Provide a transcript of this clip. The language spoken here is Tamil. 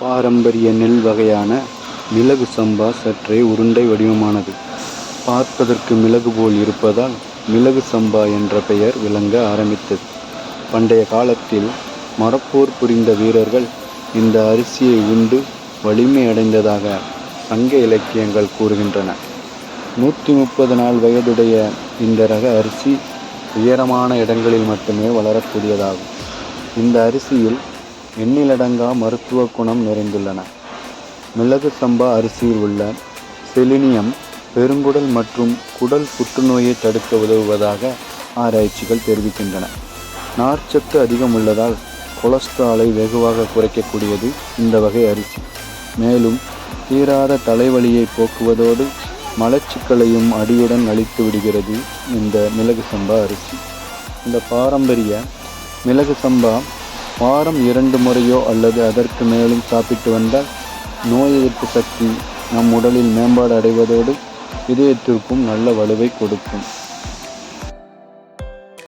பாரம்பரிய நெல் வகையான மிளகு சம்பா சற்றே உருண்டை வடிவமானது. பார்ப்பதற்கு மிளகு போல் இருப்பதால் மிளகு சம்பா என்ற பெயர் விளங்க ஆரம்பித்தது. பண்டைய காலத்தில் மரப்போர் புரிந்த வீரர்கள் இந்த அரிசியை உண்டு வலிமை அடைந்ததாக சங்க இலக்கியங்கள் கூறுகின்றன. நூற்றி முப்பது நாள் வயதுடைய இந்த ரக அரிசி உயரமான இடங்களில் மட்டுமே வளரக்கூடியதாகும். இந்த அரிசியில் எண்ணிலடங்கா மருத்துவ குணம் நிறைந்துள்ளன. மிளகு சம்பா அரிசியில் உள்ள செலினியம் பெருங்குடல் மற்றும் குடல் புற்றுநோயை தடுக்க உதவுவதாக ஆராய்ச்சிகள் தெரிவிக்கின்றன. நார்ச்சத்து அதிகம் உள்ளதால் கொலஸ்ட்ராலை வெகுவாக குறைக்கக்கூடியது இந்த வகை அரிசி. மேலும் தீராத தலைவலியை போக்குவதோடு மலச்சிக்கலையும் அடியுடன் அழித்து விடுகிறது இந்த மிளகு சம்பா அரிசி. இந்த பாரம்பரிய மிளகு சம்பா வாரம் இரண்டு முறையோ அல்லது அதற்கு மேலும் சாப்பிட்டு வந்தால் நோய் எதிர்ப்பு சக்தி நம் உடலில் மேம்பாடு அடைவதோடு இதயத்திற்கும் நல்ல வலுவை கொடுக்கும்.